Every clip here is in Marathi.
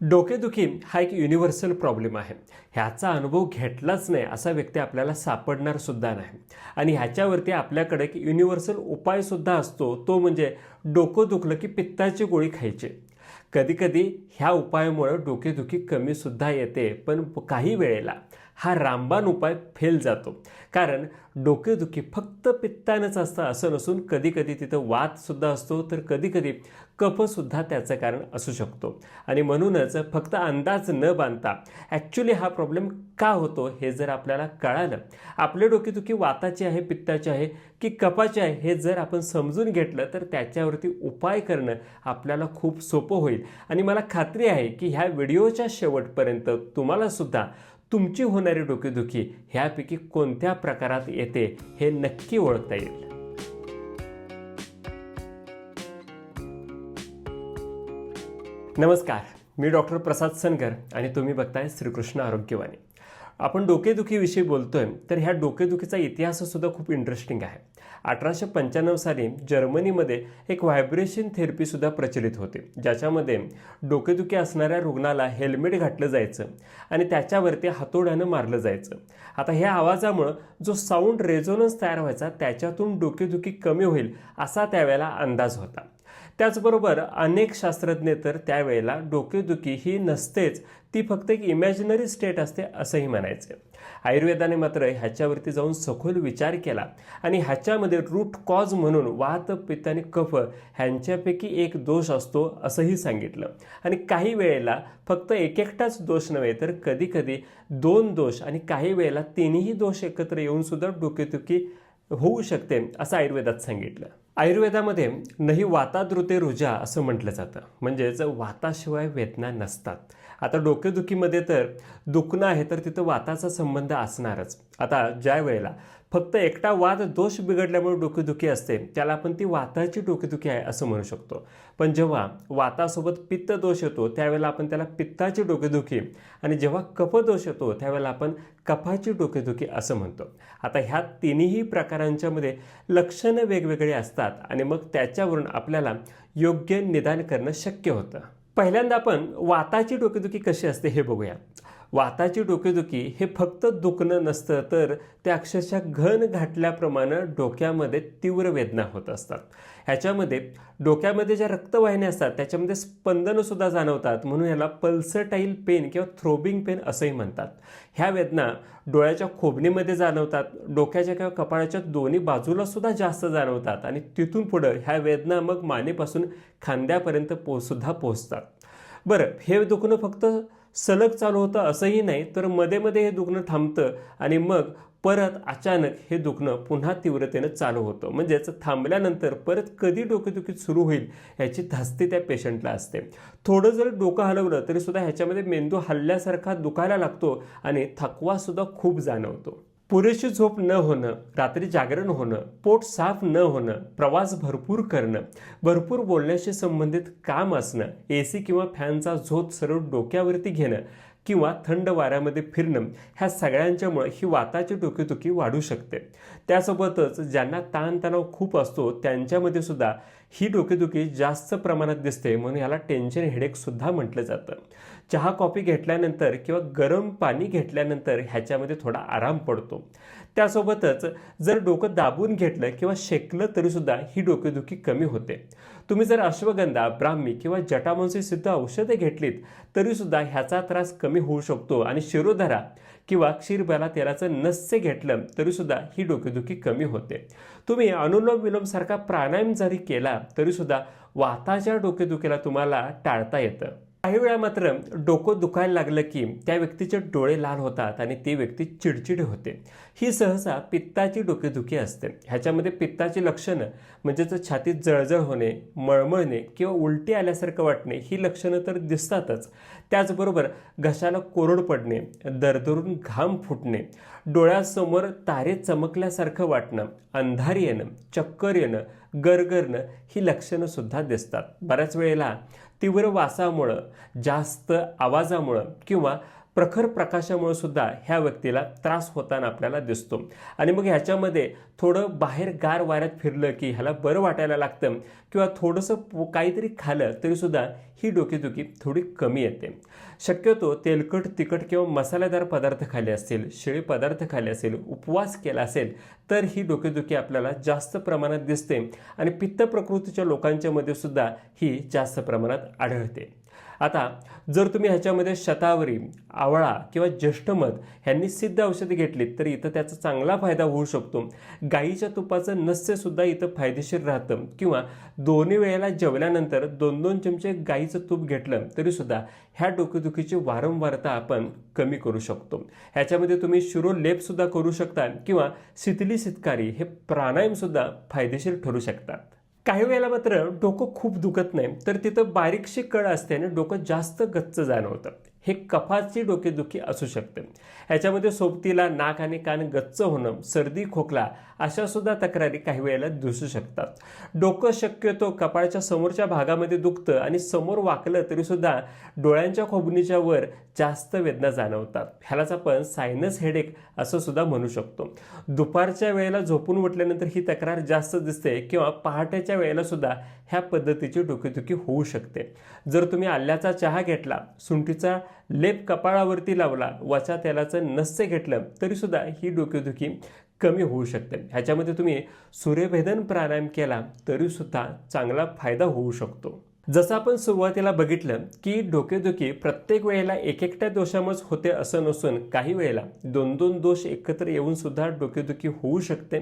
डोकेदुखी हा एक युनिव्हर्सल प्रॉब्लेम आहे. ह्याचा अनुभव घेतलाच नाही असा व्यक्ती आपल्याला सापडणार सुद्धा नाही. आणि ह्याच्यावरती आपल्याकडे एक युनिव्हर्सल उपायसुद्धा असतो तो म्हणजे डोकं दुखलं की पित्ताची गोळी खायची. कधीकधी ह्या उपायामुळं डोकेदुखी कमीसुद्धा येते पण काही वेळेला हा रामबाण उपाय फेल जातो. कारण डोकेदुखी फक्त पित्तानंच असतं असं नसून कधीकधी तिथं वातसुद्धा असतो. तर कधीकधी कफसुद्धा त्याचं कारण असू शकतो. आणि म्हणूनच फक्त अंदाज न बांधता ॲक्च्युली हा प्रॉब्लेम का होतो हे जर आपल्याला कळालं आपले डोकेदुखी वाताची आहे पित्ताची आहे की कपाची आहे हे जर आपण समजून घेतलं तर त्याच्यावरती उपाय करणं आपल्याला खूप सोपं होईल. आणि मला खात्री आहे की ह्या व्हिडिओच्या शेवटपर्यंत तुम्हालासुद्धा तुमची होणारी डोकेदुखी ह्यापैकी कोणत्या प्रकारात येते हे नक्की ओळखता येईल. नमस्कार मी डॉक्टर प्रसाद सनगर आणि तुम्ही बघताय श्रीकृष्ण आरोग्यवाणी. आपण डोकेदुखीविषयी बोलतोय तर ह्या डोकेदुखीचा इतिहाससुद्धा खूप इंटरेस्टिंग आहे. अठराशे पंच्याण्णव साली जर्मनीमध्ये एक व्हायब्रेशन थेरपीसुद्धा प्रचलित होते ज्याच्यामध्ये डोकेदुखी असणाऱ्या रुग्णाला हेल्मेट घातलं जायचं आणि त्याच्यावरती हातोड्यानं मारलं जायचं. आता ह्या आवाजामुळं जो साऊंड रेझोनन्स तयार व्हायचा त्याच्यातून डोकेदुखी कमी होईल असा त्यावेळेला अंदाज होता. त्याचबरोबर अनेक शास्त्रज्ञ तर त्यावेळेला डोकेदुखी ही नसतेच ती फक्त एक इमॅजिनरी स्टेट असते असंही म्हणायचे. आयुर्वेदाने मात्र ह्याच्यावरती जाऊन सखोल विचार केला आणि ह्याच्यामध्ये रूट कॉज म्हणून वात पित्त आणि कफ ह्यांच्यापैकी एक दोष असतो असंही सांगितलं. आणि काही वेळेला फक्त एक एकटाच दोष नव्हे तर कधीकधी दोन दोष आणि काही वेळेला तिन्ही दोष एकत्र येऊन सुद्धा डोकेदुखी होऊ शकते असं आयुर्वेदात सांगितलं. आयुर्वेदामध्ये नही वाताद्रुते रुजा असं म्हटलं जातं. म्हणजेच वाताशिवाय वेदना नसतात. आता डोकेदुखीमध्ये तर दुखणं आहे तर तिथं वाताचा संबंध असणारच. आता ज्या वेळेला फक्त एकटा वाद दोष बिघडल्यामुळे डोकेदुखी असते. त्याला आपण ती वाताची डोकेदुखी आहे असं म्हणू शकतो. पण जेव्हा वातासोबत पित्त दोष येतो त्यावेळेला आपण त्याला पित्ताची डोकेदुखी आणि जेव्हा कफदोष येतो त्यावेळेला आपण कफाची डोकेदुखी असं म्हणतो. आता ह्या तिन्ही प्रकारांच्यामध्ये लक्षणं वेगवेगळे असतात आणि मग त्याच्यावरून आपल्याला योग्य निदान करणं शक्य होतं. पहिल्यांदा आपण वाताची डोकेदुखी कशी असते हे बघूया. वाताची डोकेदुखी हे फक्त दुखणं नसतं तर ते अक्षरशः घन घाटल्याप्रमाणे डोक्यामध्ये तीव्र वेदना होत असतात. ह्याच्यामध्ये डोक्यामध्ये ज्या रक्तवाहिन्या असतात त्याच्यामध्ये स्पंदनंसुद्धा जाणवतात. म्हणून याला पल्सटाईल पेन किंवा थ्रोबिंग पेन असंही म्हणतात. ह्या वेदना डोळ्याच्या खोबणीमध्ये जाणवतात डोक्याच्या किंवा कपाळाच्या दोन्ही बाजूलासुद्धा जास्त जाणवतात आणि तिथून पुढं ह्या वेदना मग मानेपासून खांद्यापर्यंत पो सुद्धा पोहोचतात. बरं हे दुखणं फक्त सलग चालू होतं असंही नाही तर मध्ये मध्ये हे दुखणं थांबतं आणि मग परत अचानक हे दुखणं पुन्हा तीव्रतेनं चालू होतं. म्हणजेच थांबल्यानंतर परत कधी डोकेदुखी सुरू होईल ह्याची धास्ती त्या पेशंटला असते. थोडं जर डोकं हलवलं तरी सुद्धा ह्याच्यामध्ये मेंदू हल्ल्यासारखा दुखायला लागतो आणि थकवासुद्धा खूप जाणवतो. पुरेशी झोप न होणं रात्री जागरण होणं पोट साफ न होणं प्रवास भरपूर करणं भरपूर बोलण्याशी संबंधित काम असणं ए सी किंवा फॅनचा झोत सरळ डोक्यावरती घेणं किंवा थंड वाऱ्यामध्ये फिरणं ह्या सगळ्यांच्यामुळे ही वाताची डोकेदुखी वाढू शकते. त्यासोबतच ज्यांना ताणतणाव खूप असतो त्यांच्यामध्ये सुद्धा ही डोकेदुखी जास्त प्रमाणात दिसते म्हणून याला टेन्शन हेडेकसुद्धा म्हटलं जातं. चहा कॉफी घेतल्यानंतर किंवा गरम पाणी घेतल्यानंतर ह्याच्यामध्ये थोडा आराम पडतो. त्यासोबतच जर डोकं दाबून घेतलं किंवा शेकलं तरीसुद्धा ही डोकेदुखी कमी होते. तुम्ही जर अश्वगंधा ब्राह्मी किंवा जटामांसी सिद्ध औषधे घेतलीत तरीसुद्धा ह्याचा त्रास कमी होऊ शकतो आणि शिरोधरा किंवा क्षीरबाला तेलाचं नस्य घेतलं तरीसुद्धा ही डोकेदुखी कमी होते. तुम्ही अनुलोम विलोमसारखा प्राणायाम जरी केला तरीसुद्धा वाताच्या डोकेदुखीला तुम्हाला टाळता येतं. काही वेळा मात्र डोकं दुखायला लागलं की त्या व्यक्तीचे डोळे लाल होतात आणि ती व्यक्ती चिडचिड होते. ही सहसा पित्ताची डोकेदुखी असते. ह्याच्यामध्ये पित्ताची लक्षणं म्हणजेच छातीत जळजळ होणे मळमळणे किंवा उलटी आल्यासारखं वाटणे ही लक्षणं तर दिसतातच. त्याचबरोबर घशाला कोरड पडणे दरदरून घाम फुटणे डोळ्यासमोर तारे चमकल्यासारखं वाटणं अंधार येणं चक्कर येणं गरगरणं ही लक्षणं सुद्धा दिसतात. बऱ्याच वेळेला तीव्र वासामुळं जास्त आवाजामुळं किंवा प्रखर प्रकाशामुळे सुद्धा ह्या व्यक्तीला त्रास होताना आपल्याला दिसतो. आणि मग ह्याच्यामध्ये थोडं बाहेर गार वाऱ्यात फिरलं की ह्याला बरं वाटायला लागतं किंवा थोडंसं काहीतरी खालं तरीसुद्धा ही डोकेदुखी थोडी कमी येते. शक्यतो तेलकट तिखट किंवा मसालेदार पदार्थ खाले असतील शिळे पदार्थ खाले असेल उपवास केला असेल तर ही डोकेदुखी आपल्याला जास्त प्रमाणात दिसते आणि पित्त प्रकृतीच्या लोकांच्यामध्ये सुद्धा ही जास्त प्रमाणात आढळते. आता जर तुम्ही ह्याच्यामध्ये शतावरी आवळा किंवा ज्येष्ठमध ह्यांनी सिद्ध औषधी घेतलीत तर इथं त्याचा चांगला फायदा होऊ शकतो. गाईच्या तुपाचं नस्यसुद्धा इथं फायदेशीर राहतं. किंवा दोन्ही वेळेला जेवल्यानंतर दोन दोन चमचे गाईचं तूप घेतलं तरीसुद्धा ह्या डोकेदुखीची वारंवारता आपण कमी करू शकतो. ह्याच्यामध्ये तुम्ही शिरोलेपसुद्धा करू शकता किंवा शितली शितकारी हे प्राणायामसुद्धा फायदेशीर ठरू शकतात. काही वेळेला मात्र डोकं खूप दुखत नाही. तर तिथं बारीकशी कळ असते आणि डोकं जास्त गच्च जाणवतं. हे कफाची डोकेदुखी असू शकते. ह्याच्यामध्ये सोबतीला नाक आणि कान गच्च होणं सर्दी खोकला अशा सुद्धा तक्रारी काही वेळेला दिसू शकतात. डोकं शक्यतो कपाळच्या समोरच्या भागामध्ये दुखतं आणि समोर वाकलं तरीसुद्धा डोळ्यांच्या खोबणीच्या वर जास्त वेदना जाणवतात. ह्यालाच आपण सायनस हेडेक असं सुद्धा म्हणू शकतो. दुपारच्या वेळेला झोपून उठल्यानंतर ही तक्रार जास्त दिसते किंवा पहाटेच्या वेळेला सुद्धा ह्या पद्धतीची डोकेदुखी होऊ शकते. जर तुम्ही आल्याचा चहा घेतला सुंठीचा लेप कपाळावरती लावला. वचा तेलाचं नस्य घेतलं तरी सुद्धा ही डोकेदुखी कमी होऊ शकते. ह्याच्यामध्ये तुम्ही सूर्यभेदन प्राणायाम केला तरी सुद्धा चांगला फायदा होऊ शकतो. जसं आपण सुरुवातीला बघितलं की डोकेदुखी प्रत्येक वेळेला एक एकट्या दोषामुळेच होते असं नसून काही वेळेला दोन दोन दोष एकत्र येऊन सुद्धा डोकेदुखी होऊ शकते.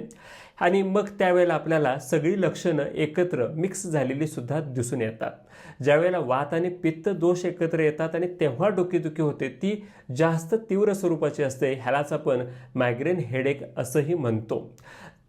आणि मग त्यावेळेला आपल्याला सगळी लक्षणं एकत्र मिक्स झालेली सुद्धा दिसून येतात. ज्यावेळेला वात आणि पित्त दोष एकत्र येतात आणि तेव्हा डोकेदुखी होते ती जास्त तीव्र स्वरूपाची असते ह्यालाच आपण मायग्रेन हेडेक असंही म्हणतो.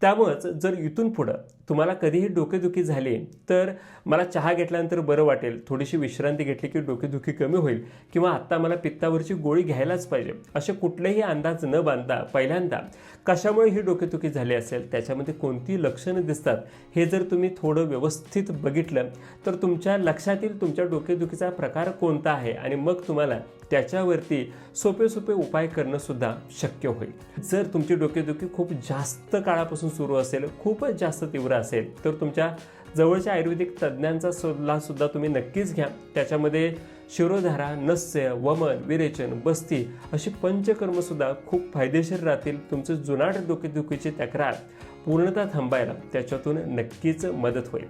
त्यामुळंच जर इथून पुढं तुम्हाला कधीही डोकेदुखी झाली तर मला चहा घेतल्यानंतर बरं वाटेल थोडीशी विश्रांती घेतली की डोकेदुखी कमी होईल किंवा आत्ता मला पित्तावरची गोळी घ्यायलाच पाहिजे असे कुठलेही अंदाज न बांधता पहिल्यांदा कशामुळे ही डोकेदुखी झाली असेल त्याच्यामध्ये कोणती लक्षणं दिसतात हे जर तुम्ही थोडं व्यवस्थित बघितलं तर तुमच्या लक्षात येईल तुमच्या डोकेदुखीचा प्रकार कोणता आहे आणि मग तुम्हाला त्याच्यावरती सोपे सोपे उपाय करणं सुद्धा शक्य होईल. जर तुमची डोकेदुखी खूप जास्त काळापासून सुरू असेल खूपच जास्त तीव्र असेल तर तुमच्या जवळच्या आयुर्वेदिक तज्ज्ञांचा सल्ला सुद्धा तुम्ही नक्कीच घ्या. त्याच्यामध्ये शिरोधारा नस्य वमन विरेचन बस्ती अशी पंचकर्म सुद्धा खूप फायदेशीर राहतील. तुमचं जुनाट डोकेदुखीची तक्रार पूर्णतः थांबायला त्याच्यातून नक्कीच मदत होईल.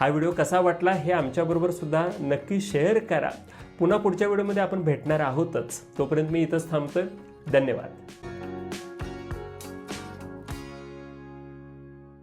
हा व्हिडिओ कसा वाटला हे आमच्याबरोबर सुद्धा नक्की शेअर करा. पुन्हा पुढच्या व्हिडिओमध्ये आपण भेटणार आहोतच. तोपर्यंत मी इथंच थांबतोय. धन्यवाद.